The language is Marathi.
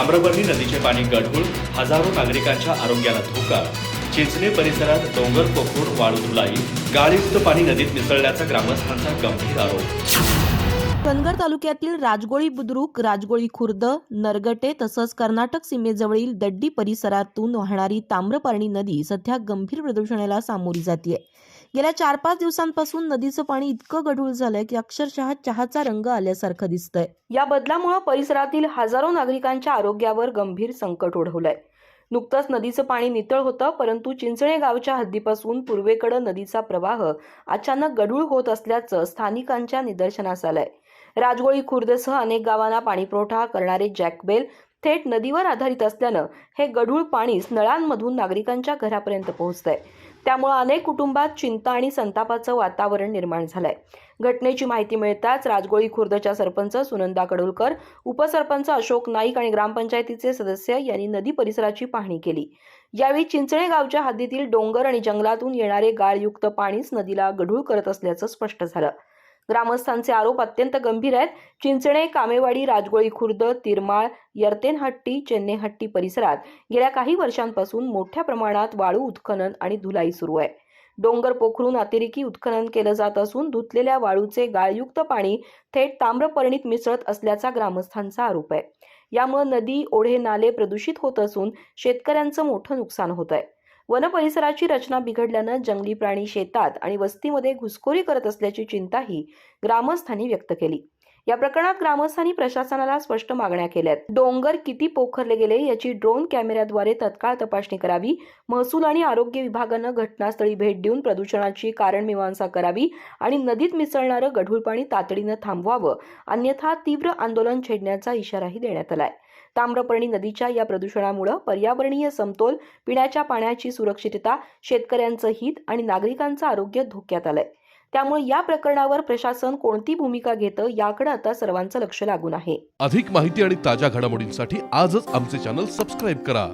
ताम्रपर्णी नदीचे पाणी गढूळ हजारो नागरिकांच्या आरोग्याला धोका. चिंचणे परिसरात डोंगर पोखरून वाळू धुलाई गाळयुक्त पाणी नदीत मिसळल्याचा ग्रामस्थांचा गंभीर आरोप. कनगर तालुक्यातील राजगोळी बुद्रुक राजगोळी खुर्द नरगटे तसंच कर्नाटक सीमेजवळील दड्डी परिसरातून वाहणारी ताम्रपर्णी नदी सध्या गंभीर प्रदूषणाला सामोरी जाते गेल्या चार पाच दिवसांपासून नदीचं पाणी इतकं गढूळ झालंय की अक्षरशः चहाचा रंग आल्यासारखं दिसतंय. या बदलामुळे परिसरातील हजारो नागरिकांच्या आरोग्यावर गंभीर संकट ओढवलंय. नुकतंच नदीचं पाणी नितळ होतं परंतु चिंचणे गावच्या हद्दीपासून पूर्वेकडे नदीचा प्रवाह अचानक गढूळ होत असल्याचं स्थानिकांच्या निदर्शनास आलंय. राजगोळी खुर्दसह अनेक गावांना पाणीपुरवठा करणारे जॅकबेल थेट नदीवर आधारित असल्यानं हे गढूळ पाणीच नळांमधून नागरिकांच्या घरापर्यंत पोहोचतंय. त्यामुळे अनेक कुटुंबात चिंता आणि संतापाचं वातावरण निर्माण झालंय. घटनेची माहिती मिळताच राजगोळी खुर्दच्या सरपंच सुनंदा कडोलकर उपसरपंच अशोक नाईक आणि ग्रामपंचायतीचे सदस्य यांनी नदी परिसराची पाहणी केली. यावेळी चिंचणे गावच्या हद्दीतील डोंगर आणि जंगलातून येणारे गाळयुक्त पाणीच नदीला गढूळ करत असल्याचं स्पष्ट झालं. ग्रामस्थांचे आरोप अत्यंत गंभीर आहेत. चिंचणे कामेवाडी राजगोळी खुर्द तिरमाळ यर्तेनहट्टी चेन्नेहट्टी परिसरात गेल्या काही वर्षांपासून मोठ्या प्रमाणात वाळू उत्खनन आणि धुलाई सुरू आहे. डोंगर पोखरून अतिरेकी उत्खनन केलं जात असून धुतलेल्या वाळूचे गाळयुक्त पाणी थेट ताम्रपर्णीत मिसळत असल्याचा ग्रामस्थांचा आरोप आहे. यामुळे नदी ओढे नाले प्रदूषित होत असून शेतकऱ्यांचं मोठं नुकसान होत आहे. वन परिसराची रचना बिघडल्यानं जंगली प्राणी शेतात आणि वस्तीमध्ये घुसखोरी करत असल्याची चिंताही ग्रामस्थांनी व्यक्त केली. या प्रकरणात ग्रामस्थांनी प्रशासनाला स्पष्ट मागण्या केल्यात. डोंगर किती पोखरले गेले याची ड्रोन कॅमेऱ्याद्वारे तत्काळ तपासणी करावी. महसूल आणि आरोग्य विभागानं घटनास्थळी भेट देऊन प्रदूषणाची कारणमीमांसा करावी आणि नदीत मिसळणारं गढूळ पाणी तातडीनं थांबवावं. अन्यथा तीव्र आंदोलन छेडण्याचा इशाराही देण्यात आलाय. ताम्रपर्णी नदीच्या या प्रदूषणामुळे पर्यावरणीय समतोल पिण्याच्या पाण्याची सुरक्षितता शेतकऱ्यांचं हित आणि नागरिकांचं आरोग्य धोक्यात आलंय. त्यामुळे या प्रकरणावर प्रशासन कोणती भूमिका घेतं याकडे आता सर्वांचं लक्ष लागून आहे. अधिक माहिती आणि ताज्या घडामोडींसाठी आजच आमचे चॅनल सबस्क्राईब करा.